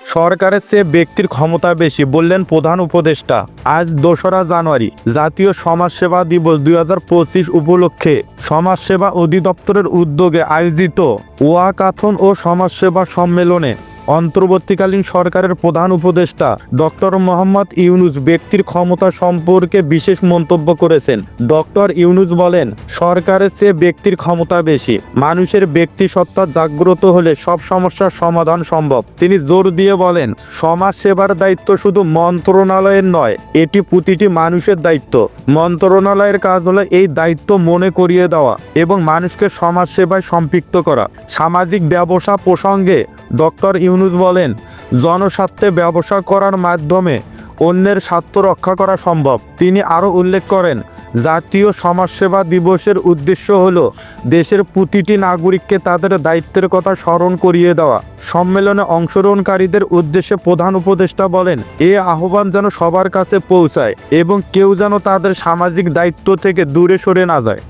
সরকারের চেয়ে ব্যক্তির ক্ষমতা বেশি বললেন প্রধান উপদেষ্টা। আজ দোসরা জানুয়ারি, জাতীয় সমাজসেবা দিবস দুই হাজার পঁচিশ উপলক্ষে সমাজসেবা অধিদপ্তরের উদ্যোগে আয়োজিত ওয়াকাথন ও সমাজসেবা সম্মেলনে অন্তর্বর্তীকালীন সরকারের প্রধান উপদেষ্টা ডক্টর মোহাম্মদ ইউনুস ব্যক্তির ক্ষমতা সম্পর্কে বিশেষ মন্তব্য করেছেন। ডক্টর ইউনুস বলেন, সরকারের চেয়ে ব্যক্তির ক্ষমতা বেশি, মানুষের ব্যক্তি সত্তা জাগ্রত হলে সব সমস্যার সমাধান সম্ভব। তিনি জোর দিয়ে বলেন, সমাজ সেবার দায়িত্ব শুধু মন্ত্রণালয়ের নয়, এটি প্রতিটি মানুষের দায়িত্ব। মন্ত্রণালয়ের কাজ হলো এই দায়িত্ব মনে করিয়ে দেওয়া এবং মানুষকে সমাজ সেবায় সম্পৃক্ত করা। সামাজিক ব্যবসা প্রসঙ্গে ডক্টর ইউনুস বলেন, জনস্বার্থে ব্যবসা করার মাধ্যমে অন্যের স্বার্থ রক্ষা করা সম্ভব। তিনি আরও উল্লেখ করেন, জাতীয় সমাজসেবা দিবসের উদ্দেশ্য হলো দেশের প্রতিটি নাগরিককে তাদের দায়িত্বের কথা স্মরণ করিয়ে দেওয়া। সম্মেলনে অংশগ্রহণকারীদের উদ্দেশ্যে প্রধান উপদেষ্টা বলেন, এ আহ্বান যেন সবার কাছে পৌঁছায় এবং কেউ যেন তাদের সামাজিক দায়িত্ব থেকে দূরে সরে না যায়।